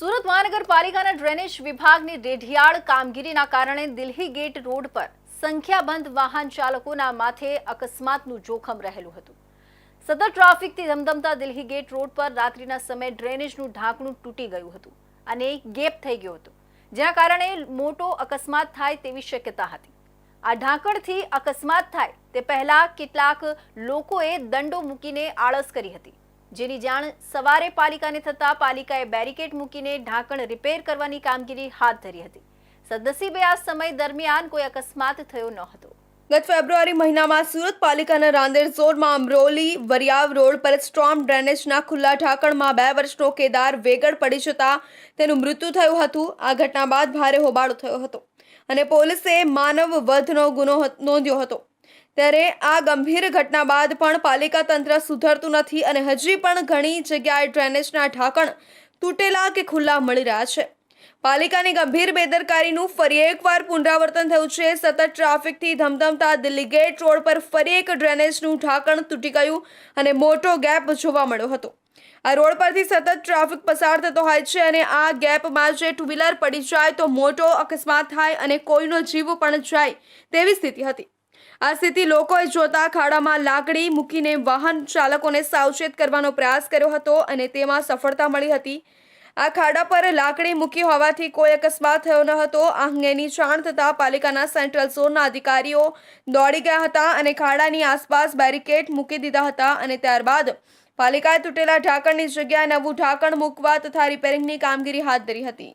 સુરત મહાનગરપાલિકાના ડ્રેનેજ વિભાગની રેઢિયાળ કામગીરીના કારણે દિલ્હી ગેટ રોડ પર સંખ્યાબંધ વાહન ચાલકોના માથે અકસ્માતનું જોખમ રહેલું હતું. સતત ટ્રાફિકથી ધમધમતા દિલ્હી ગેટ રોડ પર રાત્રિના સમયે ડ્રેનેજનું ઢાંકણું તૂટી ગયું હતું અને ગેપ થઈ ગયો હતો, જેના કારણે મોટો અકસ્માત થાય તેવી શક્યતા હતી. આ ઢાંકણથી અકસ્માત થાય તે પહેલા કેટલાક લોકોએ દંડો મૂકીને આળસ કરી હતી. જેની જાણ સવારે પાલિકાને થતા પાલિકાએ બેરિકેડ મૂકીને ઢાંકણ રિપેર કરવાની કામગીરી હાથ ધરી હતી. સદનસીબે આ સમય દરમિયાન કોઈ અકસ્માત થયો ન હતો. ગત ફેબ્રુઆરી મહિનામાં સુરત પાલિકાના રાંદેર ઝોનમાં અમરોલી, વરિયાવ રોડ પર સ્ટ્રોમ ડ્રેનેજના ખુલ્લા ઢાંકણમાં બે વર્ષનો કેદાર વેગળ પડી જતા તેનું મૃત્યુ થયું હતું. આ ઘટના બાદ ભારે હોબાળો થયો હતો અને પોલીસે માનવ વધનો ગુનો નોંધ્યો હતો. ત્યારે આ ગંભીર ઘટના બાદ પણ પાલિકા તંત્ર સુધરતું નથી અને હજી પણ ઘણી જગ્યાએ ડ્રેનેજના ઢાંકણ તૂટેલા કે ખુલ્લા મળી રહ્યા છે. પાલિકાની ગંભીર બેદરકારીનું ફરી એકવાર પુનરાવર્તન થયું છે. સતત ટ્રાફિકથી ધમધમતા દિલ્હી ગેટ રોડ પર ફરી એક ડ્રેનેજનું ઢાંકણ તૂટી ગયું અને મોટો ગેપ જોવા મળ્યો હતો. આ રોડ પરથી સતત ટ્રાફિક પસાર થતો હોય છે અને આ ગેપમાં જે ટુ વ્હીલર પડી જાય તો મોટો અકસ્માત થાય અને કોઈનો જીવ પણ જાય તેવી સ્થિતિ હતી. આ સ્થિતિ લોકોએ જોતા ખાડામાં લાકડી મૂકીને વાહન ચાલકોને સાવચેત કરવાનો પ્રયાસ કર્યો હતો અને તેમાં સફળતા મળી હતી. આ ખાડા પર લાકડી મૂકી હોવાથી કોઈ અકસ્માત થયો ન હતો. આ અંગેની જાણ થતાં પાલિકાના સેન્ટ્રલ ઝોનના અધિકારીઓ દોડી ગયા હતા અને ખાડાની આસપાસ બેરિકેડ મૂકી દીધા હતા અને ત્યારબાદ પાલિકાએ તૂટેલા ઢાંકણની જગ્યાએ નવું ઢાંકણ મૂકવા તથા રિપેરિંગની કામગીરી હાથ ધરી હતી.